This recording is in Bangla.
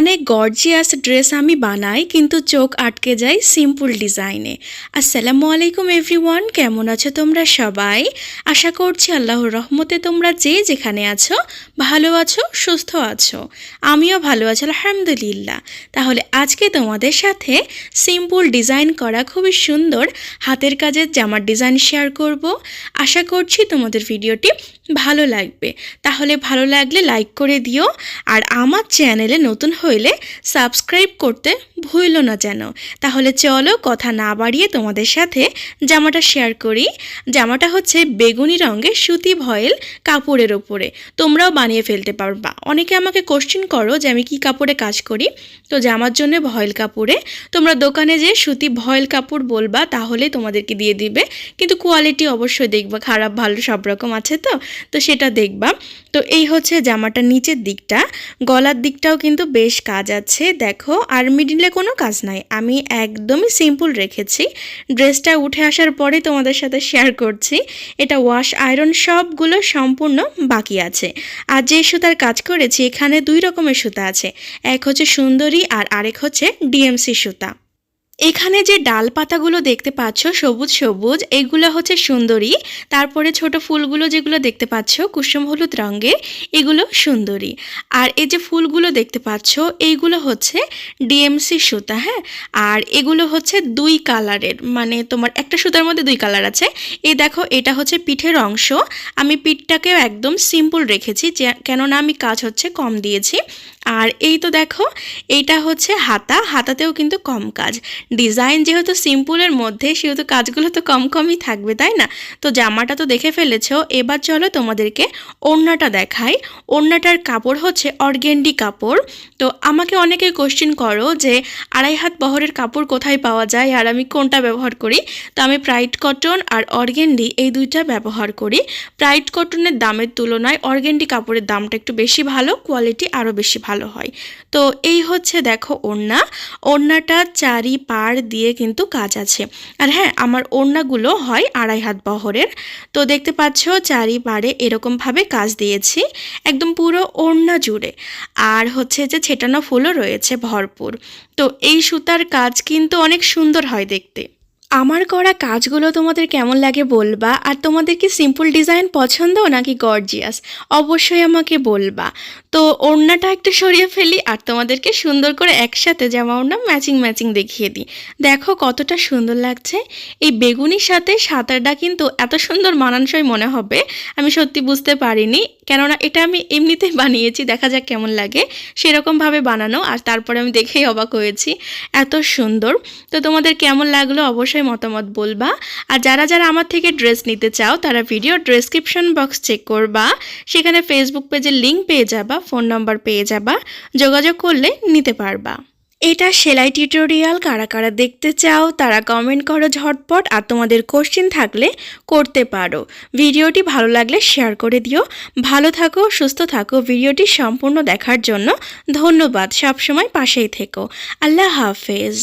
অনেক গর্জিয়াস ড্রেস আমি বানাই, কিন্তু চোখ আটকে যায় সিম্পল ডিজাইনে আসসালামু আলাইকুম এভরিওয়ান কেমন আছো তোমরা সবাই? আশা করছি আল্লাহর রহমতে তোমরা যে যেখানে আছো, ভালো আছো, সুস্থ আছো। আমিও ভালো আছি, আলহামদুলিল্লাহ। তাহলে আজকে তোমাদের সাথে সিম্পল ডিজাইন করা খুবই সুন্দর হাতের কাজের জামার ডিজাইন শেয়ার করব। আশা করছি তোমাদের ভিডিওটি ভালো লাগবে। তাহলে ভালো লাগলে লাইক করে দিও। আর আমার চ্যানেলে নতুন হইলে সাবস্ক্রাইব করতে ভুলো না যেন। তাহলে চলো কথা না বাড়িয়ে তোমাদের সাথে জামাটা শেয়ার করি। জামাটা হচ্ছে বেগুনি রঙের সুতি ভয়েল কাপড়ের ওপরে তোমরাও বানিয়ে ফেলতে পারবা। অনেকে আমাকে কোশ্চেন করো যে আমি কি কাপড়ে কাজ করি। তো জামার জন্য ভয়েল কাপড়ে। তোমরা দোকানে যে সুতি ভয়েল কাপড় বলবা, তাহলে তোমাদেরকে দিয়ে দিবে। কিন্তু কোয়ালিটি অবশ্যই দেখবা, খারাপ ভালো সব রকম আছে তো? তো সেটা দেখবা। তো এই হচ্ছে জামাটার নিচের দিকটা। গলার দিকটাও কিন্তু বেশ কাজ আছে, দেখো। আর মিডিলে কোনো কাজ নাই। আমি একদমই সিম্পল রেখেছি। ড্রেসটা উঠে আসার পরে তোমাদের সাথে শেয়ার করছি। এটা ওয়াশ আয়রন সবগুলো সম্পূর্ণ বাকি আছে। আর যে সুতার কাজ করেছি, এখানে দুই রকমের সুতা আছে। এক হচ্ছে সুন্দরী আর আরেক হচ্ছে ডিএমসি সুতা। এখানে যে ডাল পাতাগুলো দেখতে পাচ্ছ, সবুজ সবুজ, এগুলো হচ্ছে সুন্দরী। তারপরে ছোট ফুলগুলো যেগুলো দেখতে পাচ্ছ, কুসুম হলুদ রঙের, এগুলো সুন্দরী। আর এই যে ফুলগুলো দেখতে পাচ্ছ, এইগুলো হচ্ছে ডিএমসি সুতা হ্যাঁ? আর এগুলো হচ্ছে দুই কালারের মানে তোমার একটা সুতার মধ্যে দুই কালার আছে। এই দেখো, এটা হচ্ছে পিঠের অংশ। আমি পিঠটাকেও একদম সিম্পল রেখেছি কেননা আমি কাজ হচ্ছে কম দিয়েছি। আর এই তো দেখো, এইটা হচ্ছে হাতা, হাতাতেও কিন্তু কম কাজ। ডিজাইন যেহেতু সিম্পলের মধ্যে, সেহেতু কাজগুলো তো কম কমই থাকবে, তাই না? তো জামাটা তো দেখে ফেলেছো, এবার চলো তোমাদেরকে ওড়নাটা দেখাই। ওড়নাটার কাপড় হচ্ছে অর্গেন্ডি কাপড়। তো আমাকে অনেকে কোশ্চেন করো যে, আড়াই হাত বহরের কাপড় কোথায় পাওয়া যায় আর আমি কোনটা ব্যবহার করি? তো আমি প্রাইড কটন আর অর্গেন্ডি এই দুইটা ব্যবহার করি। প্রাইড কটনের দামের তুলনায় অর্গেন্ডি কাপড়ের দামটা একটু বেশি ভালো কোয়ালিটি আরও বেশি ভালো। হয়। তো এই হচ্ছে দেখো ওড়না। ওড়নাটা চারি পাড় দিয়ে কিন্তু কাজ আছে। আর হ্যাঁ আমার ওড়নাগুলো হয় আড়াই হাত বহরের। তো দেখতে পাচ্ছ চারি পাড়ে এরকমভাবে কাজ দিয়েছি। একদম পুরো ওড়না জুড়ে। আর হচ্ছে যে ছেটানো ফুলও রয়েছে ভরপুর। তো এই সুতার কাজ কিন্তু অনেক সুন্দর হয় দেখতে। আমার করা কাজগুলো তোমাদের কেমন লাগে বলবা? আর তোমাদের কি সিম্পল ডিজাইন পছন্দ নাকি গর্জিয়াস অবশ্যই আমাকে বলবা। তো ওড়নাটা একটু সরিয়ে ফেলি আর তোমাদেরকে সুন্দর করে একসাথে জামা ওড়না ম্যাচিং ম্যাচিং দেখিয়ে দিই। দেখো কতটা সুন্দর লাগছে। এই বেগুনির সাথে সাঁতারটা কিন্তু এত সুন্দর মানানসই মনে হবে, আমি সত্যি বুঝতে পারিনি। কেননা এটা আমি এমনিতেই বানিয়েছি, দেখা যাক কেমন লাগে। সেরকমভাবে বানানো আর তারপরে আমি দেখেই অবাক হয়েছি। এত সুন্দর। তো তোমাদের কেমন লাগল অবশ্যই মতামত বলবা? আর যারা যারা আমার থেকে ড্রেস নিতে চাও, তারা ভিডিও ডেসক্রিপশন বক্স চেক করবা। সেখানে ফেসবুক পেজের লিঙ্ক পেয়ে যাবা ফোন নাম্বার পেয়ে যাবা। যোগাযোগ করলে নিতে পারবা। এটা সেলাই টিউটোরিয়াল কারা কারা দেখতে চাও, তারা কমেন্ট করো ঝটপট। আর তোমাদের কোশ্চেন থাকলে করতে পারো। ভিডিওটি ভালো লাগলে শেয়ার করে দিও। ভালো থাকো, সুস্থ থাকো। ভিডিওটি সম্পূর্ণ দেখার জন্য ধন্যবাদ। সবসময় পাশেই থেকো। আল্লাহ হাফেজ।